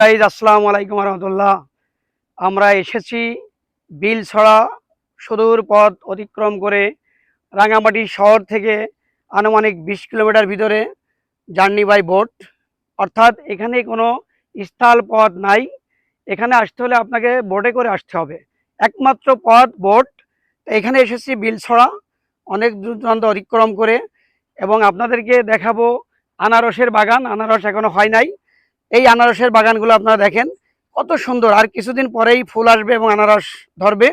Guys আসসালামু আলাইকুম রহমতুল্লাহ আমরা এসেছি বিলছড়া সুদূর পথ অতিক্রম করে রাঙামাটি শহর থেকে আনুমানিক বিশ কিলোমিটার ভিতরে জার্নি বাই বোট। অর্থাৎ এখানে কোনো স্থল পথ নাই। এখানে আসতে হলে আপনাকে বোটে করে আসতে হবে। একমাত্র পথ বোট। এখানে এসেছি বিলছড়া, অনেক দূর দূরান্ত অতিক্রম করে। এবং আপনাদেরকে দেখাবো আনারসের বাগান। আনারস এখনও হয় নাই। এই আনারসের বাগানগুলো আপনারা দেখেন, কত সুন্দর। আর কিছুদিন পরেই ফুল আসবে এবং আনারস ধরবে।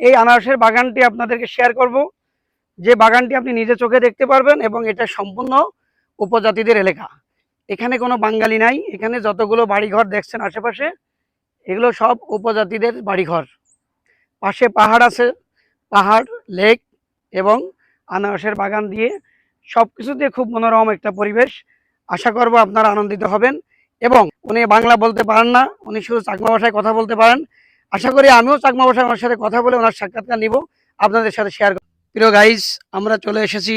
এই আনারসের বাগানটি আপনাদেরকে শেয়ার করব। যে বাগানটি আপনি নিজে চোখে দেখতে পারবেন এবং এটা সম্পূর্ণ উপজাতিদের এলাকা। এখানে কোনো বাঙালি নাই। এখানে যতগুলো বাড়িঘর দেখছেন আশেপাশে, এগুলো সব উপজাতিদের বাড়িঘর। পাশে পাহাড় আছে, পাহাড় লেক এবং আনারসের বাগান দিয়ে সব কিছু দিয়ে খুব মনোরম একটা পরিবেশ। আশা করব আপনারা আনন্দিত হবেন। এবং উনি বাংলা বলতে পারেন না, উনি শুধু চাকমা ভাষায় কথা বলতে পারেন। আশা করি আমিও চাকমা ভাষায় ওনার সাথে কথা বলে ওনার সাক্ষাৎকার নিব, আপনাদের সাথে শেয়ার প্রিয় গাইজ আমরা চলে এসেছি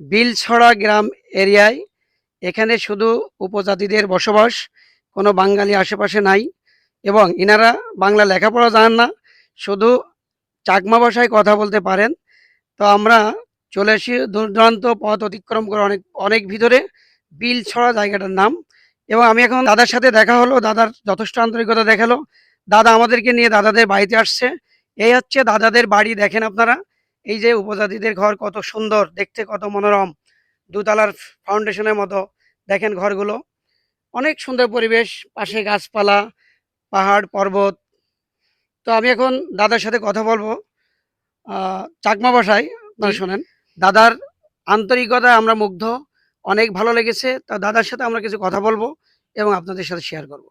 বিলছড়া গ্রাম এরিয়ায়। এখানে শুধু উপজাতিদের বসবাস, কোনো বাঙালি আশেপাশে নাই এবং ইনারা বাংলা লেখাপড়া জানেন না, শুধু চাকমা ভাষায় কথা বলতে পারেন। তো আমরা চলে এসি দূর দূরান্ত পথ অতিক্রম করে অনেক অনেক ভিতরে, বিলছড়া জায়গাটার নাম। এবং আমি এখন দাদার সাথে দেখা হলো দাদার যথেষ্ট আন্তরিকতা দেখাল। দাদা আমাদেরকে নিয়ে দাদাদের বাড়িতে আসছে। এই হচ্ছে দাদাদের বাড়ি দেখেন আপনারা। এই যে উপজাতিদের ঘর কত সুন্দর দেখতে কত মনোরম। দুতলার ফাউন্ডেশনের মতো দেখেন ঘরগুলো। অনেক সুন্দর পরিবেশ পাশে গাছপালা পাহাড় পর্বত। তো আমি এখন দাদার সাথে কথা বলব। চাকমা ভাষায় আপনারা শোনেন। দাদার আন্তরিকতায় আমরা মুগ্ধ। অনেক ভালো লেগেছে। তা দাদার সাথে আমরা কিছু কথা বলব এবং আপনাদের সাথে শেয়ার করব।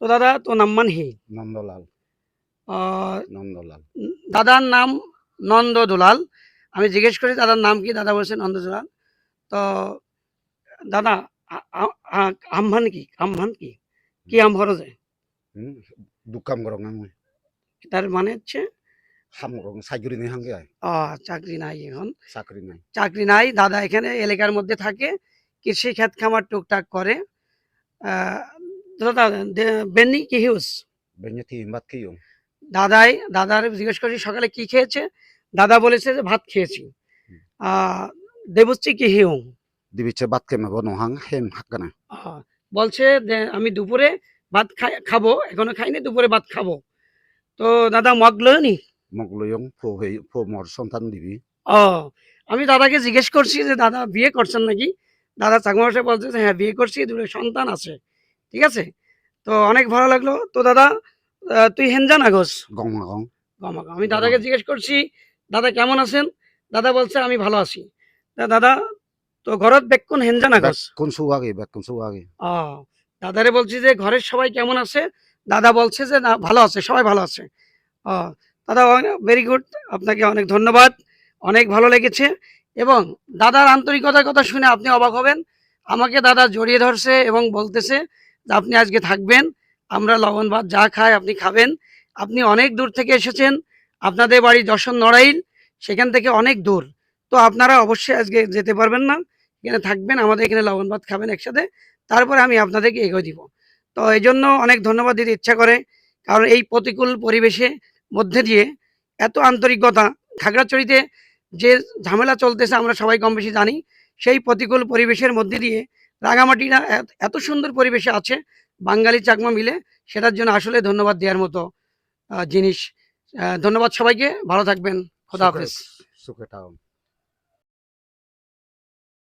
তো দাদা তো নাম্মান হি নন্দলাল। নন্দলাল। দাদার নাম নন্দ দুলাল আমি জিজ্ঞেস করি দাদার নাম কি? দাদা বলছে নন্দ দুলাল তো দাদা আমভান কি? আমভান কি? কি আম খরচে দুকাম করং আমি। তার মানে হচ্ছে হাম করং নেই হাঙ্গে চাকরি নাই এখন। চাকরি নাই চাকরি নাই দাদা এখানে এলাকার মধ্যে থাকে কৃষি ক্ষেত খামার টুকটাক করে। দাদা বেনি কি হিউস বেঞ্জে থি হিম্বাত কি দাদাই দাদার জিজ্ঞেস করছি সকালে কি খেয়েছে? দাদা বলেছে যে ভাত খেয়েছি। দেবশ্রী কি হিউ? দিবিছে বাত কে মাবো নহাং হেম হাকগানা আহ, বলছে আমি দুপুরে ভাত খাব এখনও খাইনি দুপুরে ভাত খাব। তো দাদা মগলো নি মগলয়ং মর সন্তান দিবি। ও আমি দাদাকে জিজ্ঞেস করছি যে দাদা বিয়ে করছেন নাকি? দাদা চাকমা ভাষায় বলছে যে হ্যাঁ বিয়ে করছি দুটো সন্তান আছে। ঠিক আছে? তো অনেক ভালো লাগল। তো দাদা তুই হেনজান আগস? গং মাগং গমাগো আমি দাদাকে জিজ্ঞেস করছি দাদা কেমন আছেন? দাদা বলছে আমি ভালো আছি। দাদা তো ঘরত বেকুন হেনজান আগস? কোন সু আগে বেক কোন সু আগে ও দাদারে বলছি যে ঘরের সবাই কেমন আছে? দাদা বলছে যে না ভালো আছে সবাই ভালো আছে। ও দাদা ভেরি গুড আপনাকে অনেক ধন্যবাদ। অনেক ভালো লেগেছে। এবং দাদার আন্তরিকতার কথা শুনে আপনি অবাক হবেন। আমাকে দাদা জড়িয়ে ধরছে এবং বলতেছে যে আপনি আজকে থাকবেন। আমরা লবণ ভাত যা খাই আপনি খাবেন। আপনি অনেক দূর থেকে এসেছেন। আপনাদের বাড়ি যশোর নড়াইল, সেখান থেকে অনেক দূর। তো আপনারা অবশ্যই আজকে যেতে পারবেন না। এখানে থাকবেন, আমাদের এখানে লবণ ভাত খাবেন একসাথে। তারপরে আমি আপনাদেরকে এগিয়ে দিব। তো এই জন্য অনেক ধন্যবাদ দিতে ইচ্ছা করে। কারণ এই প্রতিকূল পরিবেশে মধ্যে দিয়ে এত আন্তরিকতা খাগড়াছড়িতে যে ঝামেলা চলতেছে আমরা সবাই কম বেশি জানি সেই প্রতিকূল পরিবেশের মধ্যে দিয়ে রাঙামাটিরা এত- এত সুন্দর পরিবেশে আছে বাঙালি চাকমা মিলে সেটার জন্য আসলে ধন্যবাদ দেওয়ার মতো জিনিস। ধন্যবাদ সবাইকে ভালো থাকবেন খোদা হাফেজ। সুখে থাকুন।